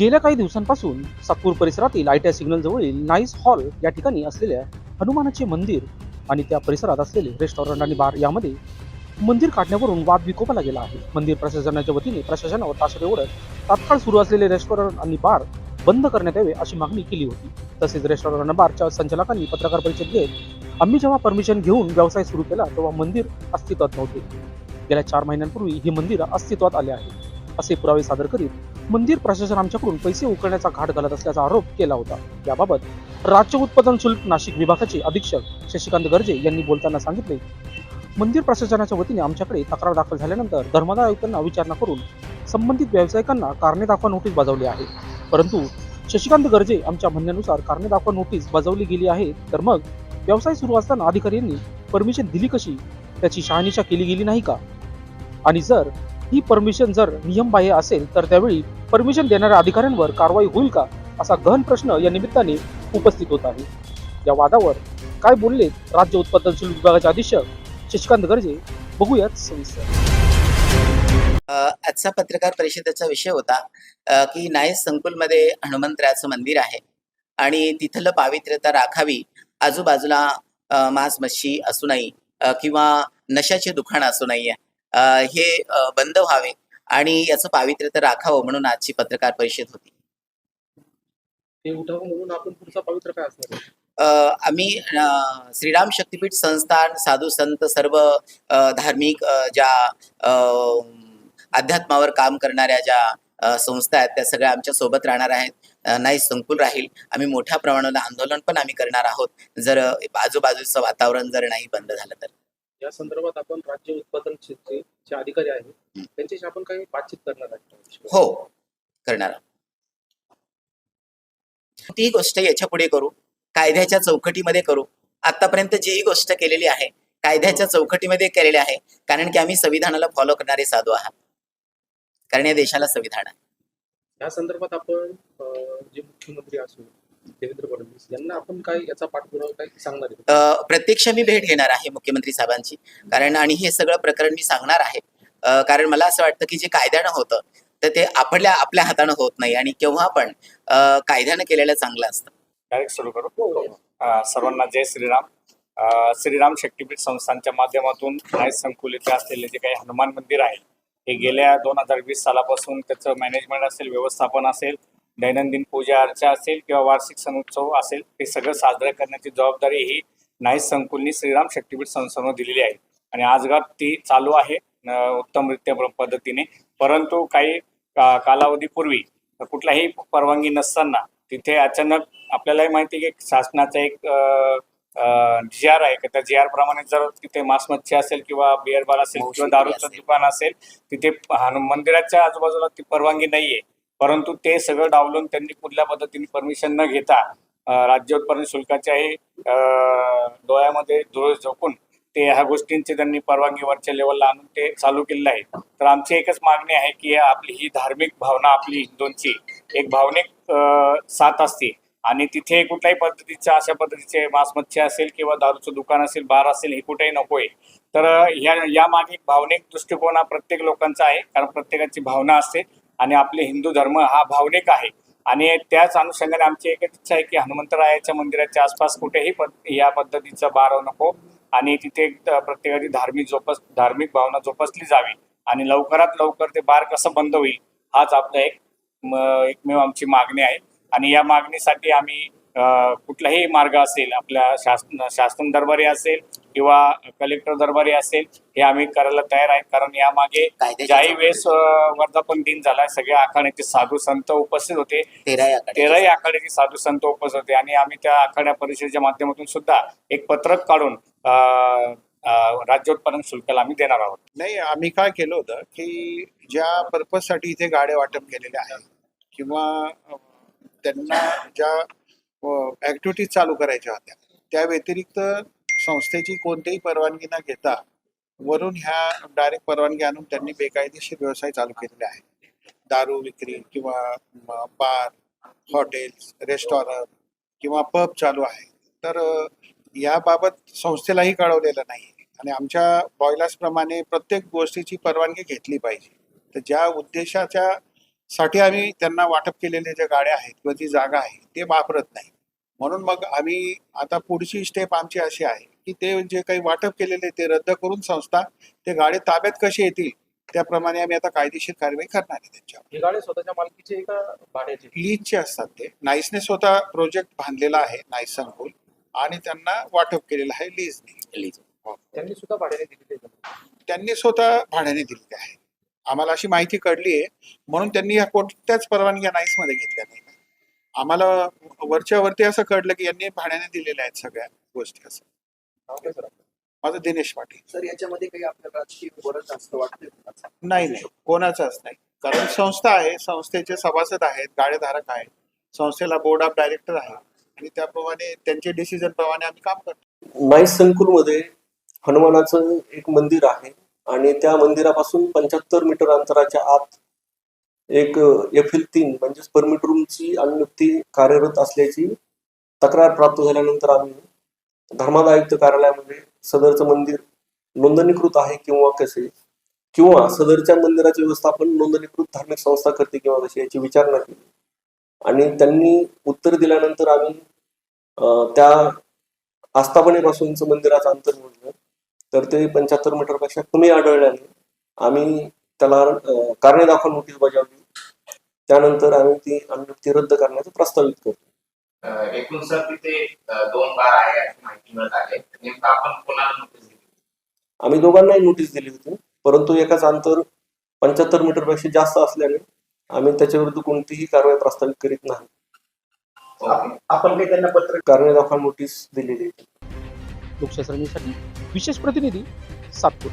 गेल्या काही दिवसांपासून सातपूर परिसरातील आयटीआय सिग्नल जवळील नाईस हॉल या ठिकाणी असलेल्या हनुमानाचे मंदिर आणि त्या परिसरात असलेले रेस्टॉरंट आणि बार यामध्ये मंदिर काढण्यावरून वाद विकोपाला गेला आहे. मंदिर प्रशासनाच्या वतीने प्रशासनावर ताशेरे ओढत तात्काळ सुरू असलेले रेस्टॉरंट आणि बार बंद करण्यात यावे अशी मागणी केली होती. तसेच रेस्टॉरंट आणि बारच्या संचालकांनी पत्रकार परिषद घेत आम्ही जेव्हा परमिशन घेऊन व्यवसाय सुरू केला तेव्हा मंदिर अस्तित्वात नव्हते. गेल्या चार महिन्यांपूर्वी हे मंदिर अस्तित्वात आले आहे असे पुरावे सादर करीत मंदिर प्रशासन आमच्याकडून पैसे उकळण्याचा घाट घालत असल्याचा आरोप केला होता. याबाबत राज्य उत्पादन शुल्क नाशिक विभागाचे अधीक्षक शशिकांत गर्जे यांनी बोलताना सांगितले मंदिर प्रशासनाच्या वतीने आमच्याकडे तक्रार दाखल झाल्यानंतर धर्मदाय आयुक्तांना विचारणा करून संबंधित व्यावसायिकांना कारणे दाखवा नोटीस बजावली आहे. परंतु शशिकांत गर्जे आमच्या म्हणण्यानुसार कारणे दाखवा नोटीस बजावली गेली आहे तर मग व्यवसाय सुरू असताना अधिकाऱ्यांनी परमिशन दिली कशी? त्याची शहानिशा केली गेली नाही का? आणि जर ही परमिशन जर नियमबाह्य असेल तर त्यावेळी परमिशन देणाऱ्या अधिकाऱ्यांवर कारवाई होईल का? असा गहन प्रश्न या निमित्ताने उपस्थित होत आहे. या वादावर काय बोलले राज्य उत्पादनशील विभागाचे अधीक्षक शशिकांत गर्जे बघूयात सविस्तर. आजचा पत्रकार परिषदेचा विषय होता की नाय संकुलमध्ये हनुमंतराचं मंदिर आहे आणि तिथलं पावित्र्यता राखावी आजूबाजूला मांस मच्छी असू नाही किंवा नशाचे दुकान असू नाही हे बंद व्हावे आणि याचं पावित्र्यता राखावं म्हणून आजची पत्रकार परिषद होती. ते उठावं म्हणून आपण पुढचा पवित्र काय असणार अ, आम्ही श्रीराम शक्तीपीठ संस्थान साधू संत सर्व धार्मिक ज्या अध्यात्मावर काम करणाऱ्या ज्या संस्था आहेत त्या सगळ्या आमच्यासोबत राहणार आहेत. नाही संकुल राहील. आम्ही मोठ्या प्रमाणावर आंदोलन पण आम्ही करणार आहोत. जर आजूबाजूचं वातावरण जर नाही बंद झालं तर. या संदर्भात आपण राज्य उत्पादन क्षेत्राचे जे अधिकारी आहेत. हं. त्यांच्याशी आपण काही बातचीत करणार आहे हो करणार आहोत. ती गोष्ट याच्यापुढे करू कायद्याच्या चौकटीमध्ये करू. आतापर्यंत जीही गोष्ट केलेली आहे कायद्याच्या चौकटीमध्ये केलेली आहे कारण की आम्ही संविधानाला फॉलो करणारे साधू आहात. कारण या देशाला संविधान आहे. या संदर्भात आपण जे मुख्यमंत्री असो देवेंद्र फडणवीस यांना आपण काय याचा पाठपुरावा काय सांगणार प्रत्यक्ष मी भेट घेणार आहे मुख्यमंत्री साहेबांची. कारण आणि हे सगळं प्रकरण मी सांगणार आहे. कारण मला असं वाटतं की जे कायद्यानं होतं तर ते आपल्या आपल्या हातानं होत नाही आणि केव्हा पण कायद्यानं केलेलं चांगलं असतं. डायरेक्ट सुरू करू. सर्वांना जय श्रीराम. श्रीराम शक्तीपीठ संस्थांच्या माध्यमातून नाईक संकुल इथे असलेले जे काही हनुमान मंदिर आहे हे गेल्या दोन हजार वीस सालापासून त्याचं मॅनेजमेंट असेल व्यवस्थापन असेल दैनंदिन पूजा अर्चा असेल किंवा वार्षिक सण उत्सव असेल ते सगळं साजरं करण्याची जबाबदारी ही नाईक संकुलनी श्रीराम शक्तीपीठ संस्थांवर दिलेली आहे. आणि आजगात ती चालू आहे उत्तमरित्या पद्धतीने. परंतु काही का- कालावधीपूर्वी कुठल्याही परवानगी नसताना तिथे अचानक आपल्यालाही माहिती आहे की शासनाचा एक जी आर आहे का त्या जी आर प्रमाणे जर तिथे मांस मच्छी असेल किंवा बिअर बार असेल किंवा दारूचं. दुकान असेल तिथे मंदिराच्या आजूबाजूला ती परवानगी नाहीये. परंतु ते सगळं डावलून त्यांनी कुठल्या पद्धतीने परमिशन न घेता राज्य उत्पादन शुल्काच्याही डोळ्यामध्ये धुळ झोकून ते ह्या गोष्टींची त्यांनी परवानगी वरच्या लेवलला आणून ते चालू केलेलं आहे. तर आमची एकच मागणी आहे की आपली ही धार्मिक भावना आपली हिंदूंची एक भावनिक साथ असते. आणि तिथे कुठल्याही पद्धतीच्या अशा पद्धतीचे मांसमच्छी असेल किंवा दारूचं दुकान असेल बार असेल हे कुठेही नकोय. तर ह्या यामागे भावनिक दृष्टिकोन हा प्रत्येक लोकांचा आहे. कारण प्रत्येकाची भावना असते. आणि आपले हिंदू धर्म हा भावनिक आहे. आणि त्याच अनुषंगाने आमची एकच इच्छा आहे की हनुमंतरायाच्या मंदिराच्या आसपास कुठेही पद- या पद्धतीचा बार नको आणि तिथे प्रत्येकाची धार्मिक जोपस धार्मिक भावना जोपासली जावी आणि लवकरात लवकर ते बार कसं बंद होईल हाच आपला एक म- एकमेव आमची मागणी आहे. आणि या मागणीसाठी आम्ही कुठलाही मार्ग असेल आपल्या शासन शासन दरबारी असेल किंवा कलेक्टर दरबारी असेल हे आम्ही करायला तयार आहे. कारण यामागे ज्याही वेळेस वर्धापन दिन झाला सगळ्या आखाड्याचे साधू संत उपस्थित होते. तेरा या कडे. तेराही आखाड्याचे साधू संत उपस्थित होते. आणि आम्ही त्या आखाड्या परिषदेच्या माध्यमातून सुद्धा एक पत्रक काढून अ, अ, राज्य उत्पादन शुल्काला आम्ही देणार आहोत. नाही आम्ही काय केलं होतं की ज्या पर्पजसाठी इथे गाड्या वाटप केलेल्या आहेत किंवा त्यांना ज्या ऍक्टिव्हिटीज चालू करायच्या होत्या त्या व्यतिरिक्त संस्थेची कोणतीही परवानगी न घेता वरून ह्या डायरेक्ट परवानगी आणून त्यांनी बेकायदेशीर व्यवसाय चालू केलेले आहेत. दारू विक्री किंवा बार हॉटेल्स रेस्टॉरंट किंवा पब चालू आहे. तर याबाबत संस्थेलाही कळवलेलं नाही. आणि आमच्या बॉयलासप्रमाणे प्रत्येक गोष्टीची परवानगी घेतली पाहिजे. तर ज्या उद्देशाच्या साठी आम्ही त्यांना वाटप केलेल्या ज्या गाड्या आहेत किंवा जी जागा आहे ते वापरत नाही. म्हणून मग आम्ही आता पुढची स्टेप आमची अशी आहे की ते जे काही वाटप केलेले ते रद्द करून संस्था ते गाडे ताब्यात कसे येतील त्याप्रमाणे आम्ही आता कायदेशीर कारवाई करणार आहे त्यांच्यावर. हे गाड्या स्वतःच्या मालकीचे भाड्याचे? लीजचे असतात ते. नाईसने स्वतः प्रोजेक्ट बांधलेला आहे नाईस संकुल आणि त्यांना वाटप केलेलं आहे लीजने लीज. त्यांनी सुद्धा भाड्याने दिलेले त्यांनी स्वतः भाड्याने दिलेले आहे. आम्हाला अशी माहिती कळली आहे. म्हणून त्यांनी या कोणत्याच परवानग्या नाईसमध्ये घेतल्या नाही. आम्हाला वरच्या वरती असं कळलं की यांनी भाड्याने दिलेल्या आहेत सगळ्या गोष्टी असं. माझं दिनेश पाटील. सर याच्यामध्ये काही आपल्याला? नाही नाही. कोणाचाच नाही. कारण संस्था आहे संस्थेचे सभासद आहेत गाडेधारक आहेत. संस्थेला बोर्ड ऑफ डायरेक्टर आहे. आणि त्याप्रमाणे त्यांचे डिसिजन प्रमाणे आम्ही काम करतो. नाईस संकुलमध्ये हनुमानाचं एक मंदिर आहे. आणि त्या मंदिरापासून पंच्याहत्तर मीटर अंतराच्या आत एक एफ एल तीन म्हणजेच परमिट रूमची अनुयुक्ती कार्यरत असल्याची तक्रार प्राप्त झाल्यानंतर आम्ही धर्मादायुक्त कार्यालयामध्ये सदरचं मंदिर नोंदणीकृत आहे किंवा कसे? किंवा सदरच्या मंदिराचे व्यवस्थापन नोंदणीकृत धार्मिक संस्था करते किंवा कशी याची विचारणा केली. आणि त्यांनी उत्तर दिल्यानंतर आम्ही त्या आस्थापनेपासूनचं मंदिराचं अंतर मोजलं तर ते पंच्याहत्तर मीटरपेक्षा कमी आढळल्याने आम्ही त्याला कारणे दाखवून नोटीस बजावली. त्यानंतर आम्ही ती अनुमती रद्द करण्याचं प्रस्तावित करतो. एकूण सर तिथे दोन बार आहे अशी माहिती मिळत आहे. नेमकं आपण कोणाला नोटीस दिली आम्ही दोघांनाही नोटीस दिली होती परंतु एकाच अंतर पंच्याहत्तर मीटरपेक्षा जास्त असल्याने आम्ही त्याच्या विरुद्ध कोणतीही कारवाई प्रस्तावित करीत नाही. आपण काही त्यांना पत्र कारणे दाखवा नोटीस दिलेली आहे. लोकशास्त्रांसाठी विशेष प्रतिनिधी सातपूर